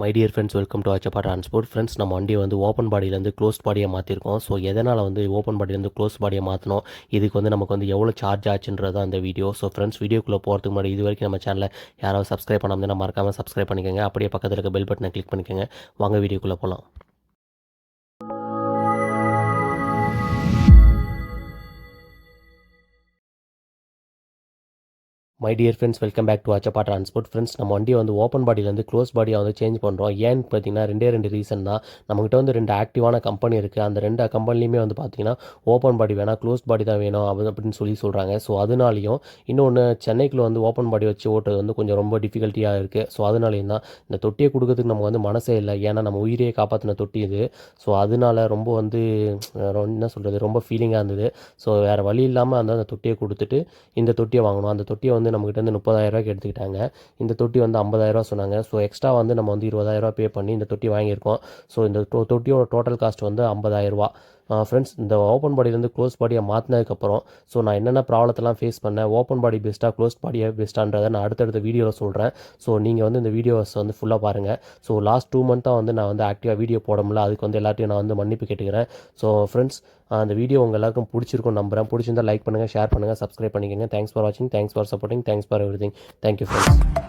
My dear friends welcome to Achappa transport friends நம்ம வண்டியை வந்து ஓப்பன் பாடியிலேருந்து க்ளோஸ் பாடியை மாற்றிருக்கோம் ஸோ எதனால் வந்து ஓப்பன் பாடியிலேருந்து க்ளோஸ் பாடியை மாற்றணும் இதுக்கு வந்து நமக்கு வந்து எவ்வளோ சார்ஜ் ஆச்சுன்றது அந்த வீடியோ ஸோ ஃப்ரெண்ட்ஸ் வீடியோக்குள்ளே போகிறதுக்கு முன்னாடி இது வரைக்கும் நம்ம சேனலில் யாராவது சப்ஸ்கிரைப் பண்ணாமல் மறக்காமல் சப்ஸ்கிரைப் பண்ணிக்கோங்க. அப்படியே பக்கத்தில் இருக்க பெல் பட்டனை கிளிக் பண்ணிக்கோங்க. வாங்க வீடியோக்குள்ளே போகலாம் my dear friends welcome back to Achappa transport friends நம்ம வண்டியை வந்து ஓப்பன் பாடியிலேருந்து க்ளோஸ் பாடியை வந்து சேஞ்ச் பண்ணுறோம் ஏன்னு பார்த்தீங்கன்னா ரெண்டே ரெண்டு ரீசன் தான். நம்மகிட்ட வந்து ரெண்டு ஆக்டிவான கம்பெனி இருக்குது அந்த ரெண்டு கம்பெனிலையுமே வந்து பார்த்தீங்கன்னா ஓப்பன் பாடி வேணாம் க்ளோஸ் பாடி தான் வேணும் அப்படி அப்படின்னு சொல்லி சொல்கிறாங்க ஸோ அதனாலையும் இன்னொன்று சென்னைக்குள்ள வந்து ஓப்பன் பாடி வச்சு ஓட்டுறது வந்து கொஞ்சம் ரொம்ப டிஃபிகல்ட்டியாக இருக்குது ஸோ அதனாலையும் தான் இந்த தொட்டியை கொடுக்கறதுக்கு நம்ம வந்து மனசே இல்லை. ஏன்னா நம்ம உயிரையே காப்பாற்றின தொட்டி இது. ஸோ அதனால ரொம்ப வந்து ரொம்ப- என்ன சொல்கிறது ரொம்ப ஃபீலிங்காக இருந்தது. ஸோ வேறு வழி இல்லாமல் அந்த அந்த தொட்டியை கொடுத்துட்டு இந்த தொட்டியை வாங்கணும். அந்த தொட்டியை வந்து நம்மகிட்ட வந்து முப்பதாயிரரூவாய்க்கு எடுத்துக்கிட்டாங்க. இந்த தொட்டி வந்து ஐம்பதாயிரரூவா சொன்னாங்க. ஸோ எக்ஸ்ட்ரா வந்து நம்ம வந்து இருபதாயிரரூவா பே பண்ணி இந்த தொட்டி வாங்கியிருக்கோம். ஸோ இந்த தொட்டியோட டோட்டல் காஸ்ட் வந்து ஐம்பதாயிரரூவா. ஃப்ரெண்ட்ஸ் இந்த ஓப்பன் பாடியிலேருந்து க்ளோஸ் பாடியை மாற்றினதுக்கப்புறம் ஸோ நான் என்னென்ன ப்ராப்ளத்தெல்லாம் ஃபேஸ் பண்ணேன் ஓப்பன் பாடி பெஸ்ட்டாக க்ளோஸ் பாடியை பெஸ்ட்டான்றதை நான் அடுத்தடுத்த வீடியோவில் சொல்கிறேன் ஸோ நீங்கள் வந்து இந்த வீடியோஸ் வந்து ஃபுல்லாக பாருங்கள் ஸோ லாஸ்ட் டூ மந்த்தாக வந்து நான் வந்து ஆக்டிவாக வீடியோ போட முடியல. அதுக்கு வந்து எல்லாத்தையும் நான் வந்து மன்னிப்பு கேட்டுக்கிறேன். ஸோ ஃப்ரெண்ட்ஸ் அந்த வீடியோ உங்கள் எல்லாருக்கும் பிடிச்சிருக்கும் நம்புறேன். பிடிச்சிருந்தால் லைக் பண்ணுங்கள் ஷேர் பண்ணுங்கள் சப்ஸ்கிரைப் பண்ணிக்கோங்க. தேங்க்ஸ் ஃபார் வாட்சிங் thanks for supporting thanks for everything thank you friends